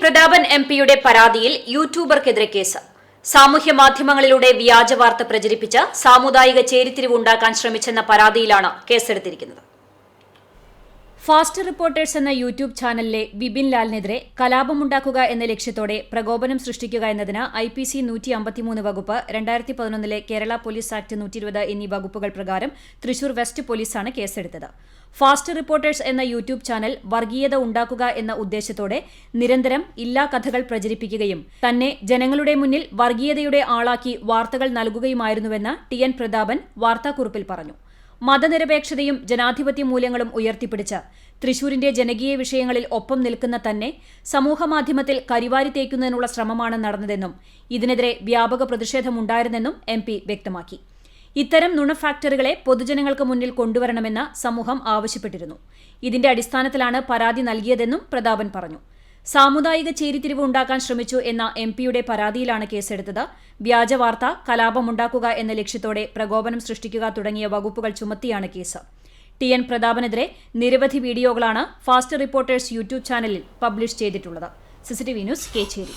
Prathapan M പിയുടെ പരാതിയിൽ യൂട്യൂബർക്കെതിരെ case. സാമൂഹ്യ മാധ്യമങ്ങളിലൂടെ വ്യാജവാർത്ത പ്രചരിപ്പിച്ച് സാമുദായിക ചേരിതിരിവ് ഉണ്ടാക്കാൻ ശ്രമിച്ചെന്ന പരാതിയിലാണ് കേസെടുത്തിരിക്കുന്നത്. ഫാസ്റ്റ് റിപ്പോർട്ടേഴ്സ് എന്ന യൂട്യൂബ് ചാനലിലെ ബിബിൻ ലാലിനെതിരെ കലാപമുണ്ടാക്കുക എന്ന ലക്ഷ്യത്തോടെ പ്രകോപനം സൃഷ്ടിക്കുക എന്നതിന് ഐ പി സി നൂറ്റി അമ്പത്തിമൂന്ന് വകുപ്പ് രണ്ടായിരത്തി പതിനൊന്നിലെ കേരള പോലീസ് ആക്ട് നൂറ്റി ഇരുപത് എന്നീ വകുപ്പുകൾ പ്രകാരം തൃശൂർ വെസ്റ്റ് പോലീസാണ് കേസെടുത്തത്. ഫാസ്റ്റ് റിപ്പോർട്ടേഴ്സ് എന്ന യൂട്യൂബ് ചാനൽ വർഗീയത ഉണ്ടാക്കുക എന്ന ഉദ്ദേശത്തോടെ നിരന്തരം ഇല്ലാ കഥകൾ പ്രചരിപ്പിക്കുകയും തന്നെ ജനങ്ങളുടെ മുന്നിൽ വർഗീയതയുടെ ആളാക്കി വാർത്തകൾ നൽകുകയുമായിരുന്നുവെന്ന് ടി എൻ പ്രതാപൻ വാർത്താക്കുറിപ്പിൽ പറഞ്ഞു. മതനിരപേക്ഷതയും ജനാധിപത്യ മൂല്യങ്ങളും ഉയർത്തിപ്പിടിച്ച് തൃശൂരിന്റെ ജനകീയ വിഷയങ്ങളിൽ ഒപ്പം നിൽക്കുന്ന തന്നെ സമൂഹമാധ്യമത്തിൽ കരിവാരി തേക്കുന്നതിനുള്ള ശ്രമമാണ് നടന്നതെന്നും ഇതിനെതിരെ വ്യാപക പ്രതിഷേധമുണ്ടായിരുന്നെന്നും എം പി വ്യക്തമാക്കി. ഇത്തരം നുണ ഫാക്ടറികളെ പൊതുജനങ്ങൾക്ക് മുന്നിൽ കൊണ്ടുവരണമെന്ന് സമൂഹം ആവശ്യപ്പെട്ടിരുന്നു. ഇതിന്റെ അടിസ്ഥാനത്തിലാണ് പരാതി നൽകിയതെന്നും പ്രതാപൻ പറഞ്ഞു. സാമുദായിക ചേരിതിരിവ് ഉണ്ടാക്കാൻ ശ്രമിച്ചു എന്ന എം പിയുടെ പരാതിയിലാണ് കേസെടുത്തത്. വ്യാജവാർത്ത കലാപമുണ്ടാക്കുക എന്ന ലക്ഷ്യത്തോടെ പ്രകോപനം സൃഷ്ടിക്കുക തുടങ്ങിയ വകുപ്പുകൾ ചുമത്തിയാണ് കേസ്. ടി എൻ പ്രതാപനെതിരെ നിരവധി വീഡിയോകളാണ് ഫാസ്റ്റ് റിപ്പോർട്ടേഴ്സ് യൂട്യൂബ് ചാനലിൽ പബ്ലിഷ് ചെയ്തിട്ടുള്ളത്. CCTV news Kechery.